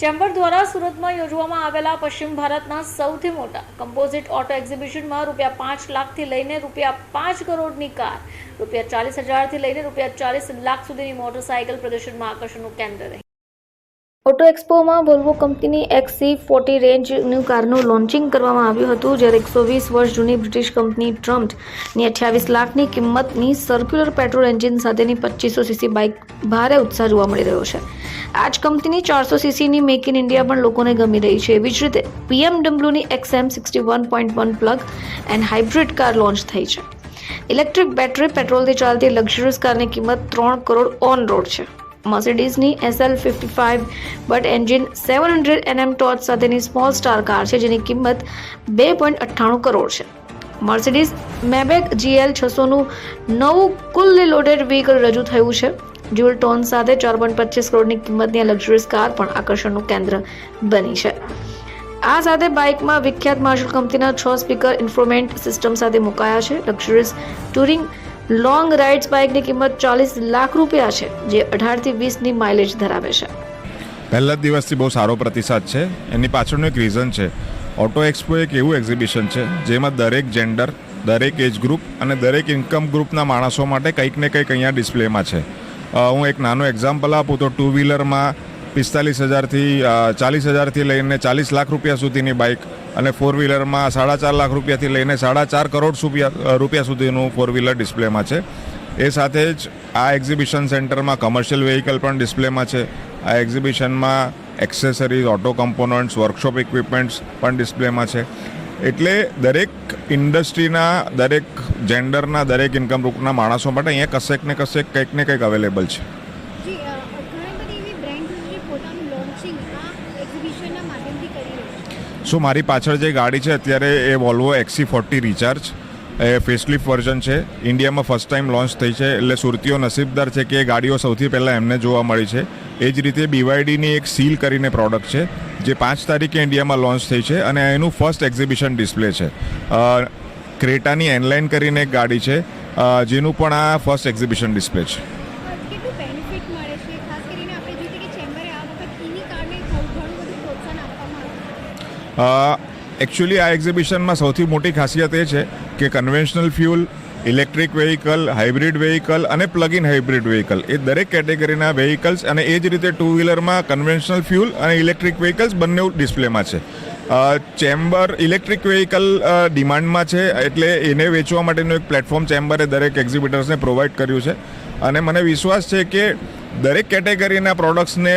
Chamber દ્વારા સુરતમાં યોજવામાં આવેલા પશ્ચિમ ભારતના સૌથી મોટા કમ્પોઝિટ ઓટો એક્ઝિબિશનમાં રૂપિયા પાંચ લાખથી લઈને રૂપિયા પાંચ કરોડની કાર, રૂપિયા ચાલીસ હજારથી લઈને રૂપિયા ચાલીસ લાખ સુધીની મોટરસાયકલ પ્રદર્શનમાં આકર્ષણનું કેન્દ્ર રહી. ઓટો એક્સપોમાં વોલ્વો કંપનીની એક્સી ફોર્ટી રેન્જનું કારનું લોન્ચિંગ કરવામાં આવ્યું હતું, જ્યારે એકસો વીસ વર્ષ જૂની બ્રિટિશ કંપની ટ્રમ્પની અઠ્યાવીસ લાખની કિંમતની સર્ક્યુલર પેટ્રોલ એન્જિન સાથેની પચીસો સીસી બાઇક ભારે ઉત્સાહ જોવા મળી રહ્યો છે. આ જ કંપનીની ચારસો સીસીની મેક ઇન ઇન્ડિયા પણ લોકોને ગમી રહી છે. એવી જ રીતે પીએમડબ્લ્યુની XM sixty one point one plug and hybrid car launch થઈ છે. ઇલેક્ટ્રિક બેટરી પેટ્રોલથી ચાલતી લક્ઝરીઝ કારની કિંમત ત્રણ કરોડ ઓન રોડ છે. મર્સિડીઝની SL fifty five but engine seven hundred NM ટોચ સાથેની સ્મોલ સ્ટાર કાર છે, જેની કિંમત બે પોઈન્ટ અઠ્ઠાણું કરોડ છે. મર્સિડીઝ મેબેક જીએલ છસોનું નવું કુલ્લી લોડેડ વ્હીકલ રજૂ થયું છે. જ્યુઅલ ટોન સાથે ચાર પોઈન્ટ પચીસ કરોડની કિંમતની આ લક્ઝરીઝ કાર પણ આકર્ષણનું કેન્દ્ર બની છે. આ સાથે બાઇકમાં વિખ્યાત માર્શલ કંપનીના છ સ્પીકર ઇન્ફ્રોમેન્ટ સિસ્ટમ સાથે મુકાયા છે. લક્ઝરીઝ ટુરિંગ લોંગ રાઇડ્સ બાઇકની કિંમત ચાલીસ લાખ રૂપિયા છે, જે અઢારથી વીસની માઇલેજ ધરાવે છે. પહેલા જ દિવસથી બહુ સારો પ્રતિસાદ છે. એની પાછળનું એક રીઝન છે. ઓટો એક્સપો એક એવું એક્ઝિબિશન છે, જેમાં દરેક જેન્ડર દરેક એજ ગ્રુપ અને દરેક ઇન્કમ ગ્રુપના માણસો માટે કંઈક ને કંઈક અહીંયા ડિસ્પ્લેમાં છે. હું એક નાનો એક્ઝામ્પલ આપું તો ટુ વ્હીલરમાં પિસ્તાલીસ હજારથી ચાલીસ હજારથી લઈને ચાલીસ લાખ રૂપિયા સુધીની બાઇક અને ફોર વ્હીલરમાં સાડા ચાર લાખ રૂપિયાથી લઈને સાડા ચાર કરોડ રૂપિયા રૂપિયા સુધીનું ફોર વ્હીલર ડિસ્પ્લેમાં છે. એ સાથે જ આ એક્ઝિબિશન સેન્ટરમાં કમર્શિયલ વેહિકલ પણ ડિસ્પ્લેમાં છે. આ એક્ઝિબિશનમાં accessories auto components workshop equipments પણ ડિસ્પ્લેમાં છે. એટલે દરેક ઇન્ડસ્ટ્રીના દરેક જેન્ડરના દરેક ઇન્કમ ગ્રુપના માણસો માટે અહીંયા કશેક ને કશેક કંઈક ને કંઈક અવેલેબલ છે જી અ, ઘણી બધી એવી બ્રાન્ડ છે જે પોતાનું લોન્ચિંગ આ એક્ઝિબિશનના માધ્યમથી કરી સો મારી પાછળ જે ગાડી છે, અત્યારે એ વોલ્વો એક્સી ફોર્ટી રિચાર્જ એ ફેસલિફ્ટ વર્ઝન છે. ઇન્ડિયામાં ફર્સ્ટ ટાઈમ લોન્ચ થઈ છે. એટલે સુરતીઓ નસીબદાર છે કે એ ગાડીઓ સૌથી પહેલાં એમને જોવા મળી છે. એ જ રીતે બીવાયડીની એક સીલ કરીને પ્રોડક્ટ છે, જે પાંચ તારીખે ઇન્ડિયામાં લોન્ચ થઈ છે અને એનું ફર્સ્ટ એક્ઝિબિશન ડિસ્પ્લે છે. ક્રેટાની એનલાઇન કરીને એક ગાડી છે. જેનું પણ આ ફર્સ્ટ એક્ઝિબિશન ડિસ્પ્લે છે અ, કેટલું બેનિફિટ મળે છે ખાસ કરીને આપણે જોઈએ છીએ કે ચેમ્બરે આ વખત ઈવી કારને ઘણું ઘણું બધું પ્રોત્સાહન આપવામાં આવ્યું એકચ્યુઅલી આ એક્ઝિબિશનમાં સૌથી મોટી ખાસિયત એ છે કે conventional fuel electric vehicle hybrid vehicle અને પ્લગ ઇન હાઇબ્રિડ વેહિકલ એ દરેક કેટેગરીના વેહિકલ્સ અને એ જ રીતે ટુ વ્હીલરમાં કન્વેન્શનલ ફ્યુલ અને ઇલેક્ટ્રિક વેહિકલ્સ બંને ડિસ્પ્લેમાં છે. ચેમ્બર ઇલેક્ટ્રિક વેહિકલ ડિમાન્ડમાં છે એટલે એને વેચવા માટેનું એક પ્લેટફોર્મ ચેમ્બરે દરેક એક્ઝિબિટર્સને પ્રોવાઈડ કર્યું છે. અને મને વિશ્વાસ છે કે દરેક કેટેગરીના પ્રોડક્ટ્સને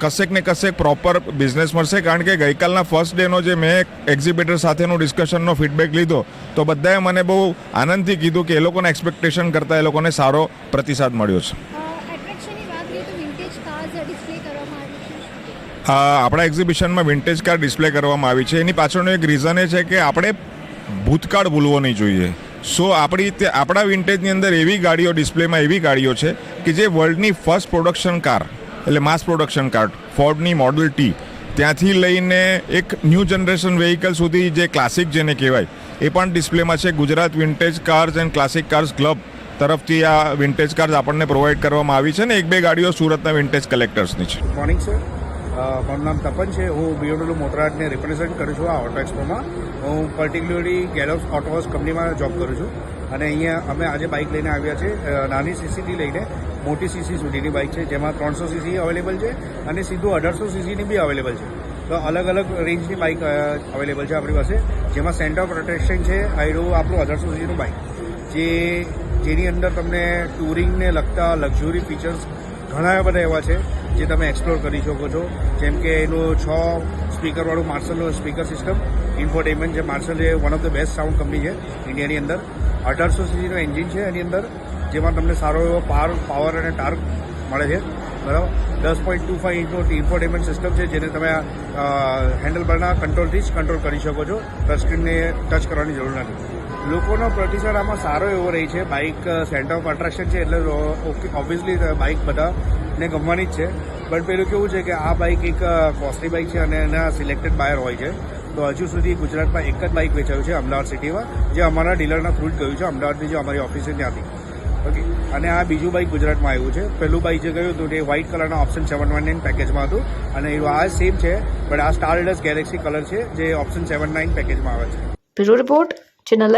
કશેક ને કશેક પ્રોપર બિઝનેસ મળશે. કારણ કે ગઈકાલના ફર્સ્ટ ડેનો જે મેં એક્ઝિબિટર સાથેનો ડિસ્કશનનો ફીડબેક લીધો તો બધાએ મને બહુ આનંદથી કીધું કે એ લોકોના એક્સપેક્ટેશન કરતાં એ લોકોને સારો પ્રતિસાદ મળ્યો છે. આપણા એક્ઝિબિશનમાં વિન્ટેજ કાર ડિસ્પ્લે કરવામાં આવી છે. એની પાછળનું એક રીઝન એ છે કે આપણે ભૂતકાળ ભૂલવો નહીં જોઈએ. સો આપણી આપણા વિન્ટેજની અંદર એવી ગાડીઓ ડિસ્પ્લેમાં એવી ગાડીઓ છે કે જે વર્લ્ડની ફર્સ્ટ પ્રોડક્શન કાર એટલે માસ પ્રોડક્શન કાર ફોર્ડની મોડલ ટી ત્યાંથી લઈને એક ન્યૂ જનરેશન વેહિકલ સુધી જે ક્લાસિક જેને કહેવાય, એ પણ ડિસ્પ્લેમાં છે. Gujarat vintage cars and classic cars club તરફથી આ વિન્ટેજ કાર્સ આપણને પ્રોવાઈડ કરવામાં આવી છે ને એક બે ગાડીઓ સુરતના વિન્ટેજ કલેક્ટર્સની છે. મોર્નિંગ સર મારું નામ તપન છે. હું બીઓડબ્લ્યુ મોટરાટને રિપ્રેઝેન્ટ કરું છું આ ઓટો એક્સપોમાં હું પર્ટિક્યુલરલી ગેલોક્સ ઓટોવર્સ કંપનીમાં જોબ કરું છું. અને અહીંયા અમે આજે બાઇક લઈને આવ્યા છે નાની સીસીથી લઈને મોટી સીસી સુધીની બાઇક છે, જેમાં ત્રણસો સીસી અવેલેબલ છે અને સીધું અઢારસો સીસીની બી અવેલેબલ છે. તો અલગ અલગ રેન્જની બાઇક અવેલેબલ છે આપણી પાસે. જેમાં સેન્ટર પ્રોટેક્શન છે આયરું આપણું અઢારસો સીસીનું બાઇક જે, જેની અંદર તમને ટુરિંગને લગતા લક્ઝુરી ફીચર્સ ઘણા બધા એવા છે. જે તમે એક્સપ્લોર કરી શકો છો. જેમ કે એનું છ સ્પીકરવાળું માર્શલનું સ્પીકર સિસ્ટમ ઇન્ફોટેનમેન્ટ જે Marshall A one of the best sound company છે ઇન્ડિયાની અંદર. અઢારસો સીસીનું એન્જિન છે એની અંદર, જેમાં તમને સારો એવો પાવર પાવર અને ટાર્ક મળે છે. બરાબર? દસ પોઈન્ટ ટુ ફાઈવ ઇન્ચનો ઇન્ફોટેનમેન્ટ સિસ્ટમ છે, જેને તમે હેન્ડલ બારના કંટ્રોલથી જ કંટ્રોલ કરી શકો છો. ટચ સ્ક્રીનને ટચ કરવાની જરૂર નથી. લોકોનો પ્રતિસાદ આમાં સારો એવો રહી છે. બાઇક સેન્ટર ઓફ અટ્રેક્શન છે એટલે ઓબ્વિયસલી બાઇક બધાને ગમવાની જ છે. બટ પેલું કેવું છે કે આ બાઇક એક કોસ્ટલી બાઇક છે અને એના સિલેક્ટેડ બાયર હોય છે. તો હજુ સુધી ગુજરાતમાં એક જ બાઇક વેચાયું છે અમદાવાદ સિટીમાં જે અમારા ડીલરના થ્રુ જ ગયું છે. અમદાવાદની જે અમારી ઓફિસ છે ત્યાંથી. ઓકે અને આ બીજું બાઇક ગુજરાતમાં આવ્યું છે. પહેલું બાઇક જે ગયું હતું તે વ્હાઇટ કલરના ઓપ્શન સેવન વન નાઇન પેકેજમાં હતું. અને આ સેમ છે બટ આ સ્ટાર ડસ ગેલેક્સી કલર છે, જે ઓપ્શન સેવન નાઇન પેકેજમાં આવે છે. Report general